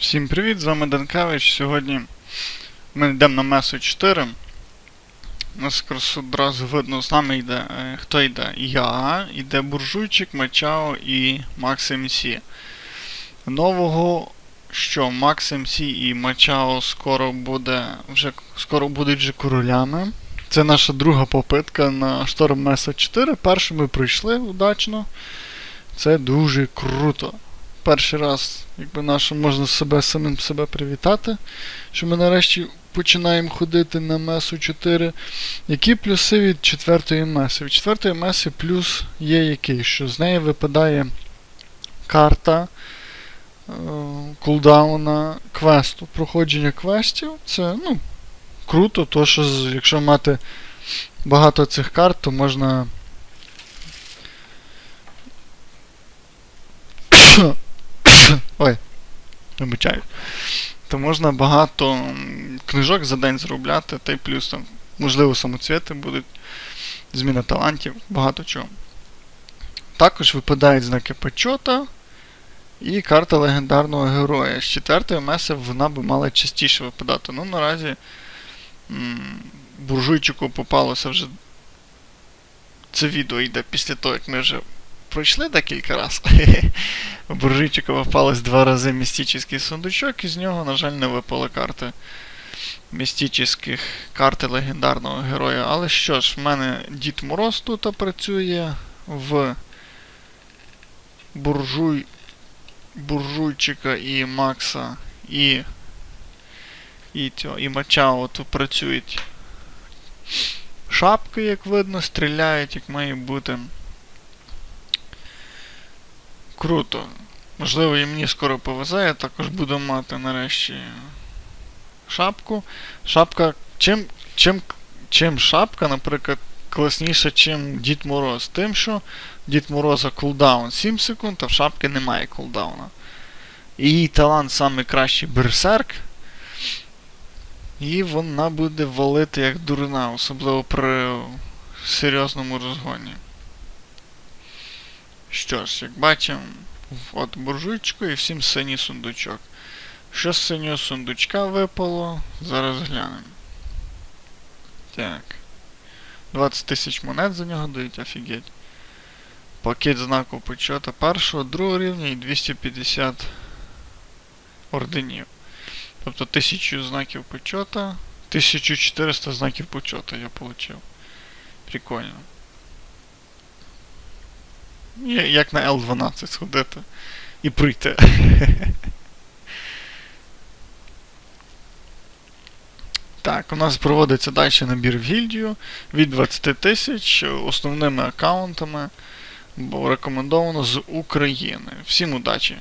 Всім привіт, з вами Данкевич. Сьогодні ми йдемо на месу 4. У нас якраз одразу видно, з нами йде, е, хто йде? Я, йде Буржуйчик, Мачао і Макс МС. Нового, що Макс МС і Мачао скоро буде вже скоро будуть вже королями. Це наша друга попитка на шторм Меса 4. Першу ми пройшли удачно. Це дуже круто перший раз, якби наше можна себе самим себе привітати, що ми нарешті починаємо ходити на месу 4. Які плюси від четвертої меси? Від четвертої меси плюс є який, що з неї випадає карта е, кулдауна квесту, проходження квестів. Це, ну, круто, то що якщо мати багато цих карт, то можна. Вибачаю. То можна багато книжок за день заробляти, та й плюс там, можливо, самоцвіти будуть, зміна талантів, багато чого. Також випадають знаки почота і карта легендарного героя. З четвертої меси вона би мала частіше випадати. Ну, наразі буржуйчику попалося вже. Це відео йде після того, як ми вже пройшли декілька разів. У попалось два рази містичний сундучок, і з нього, на жаль, не випали карти містичних карти легендарного героя. Але що ж, в мене Дід Мороз тут працює в буржуй... буржуйчика і Макса і. І, цього, і Мачао тут працюють шапки, як видно, стріляють, як має бути. Круто. Можливо, і мені скоро повезе, також буду мати нарешті шапку. Шапка. Чим, чим, чим шапка, наприклад, класніша, чим Дід Мороз? Тим, що Дід Мороза кулдаун 7 секунд, а в шапки немає кулдауна. І її талант саме кращий берсерк. І вона буде валити як дурна, особливо при серйозному розгоні. Що ж, як бачимо, от буржуйчику і всім синій сундучок. Що з синього сундучка випало? Зараз глянемо. Так. 20 тисяч монет за нього дають, офігеть. Пакет знаку почота першого, другого рівня і 250 орденів. Тобто 1000 знаків почота, 1400 знаків почота я отримав. Прикольно. Як на L12 сходити і прийти. Так, у нас проводиться далі набір в гільдію від 20 тисяч основними аккаунтами, бо рекомендовано з України. Всім удачі!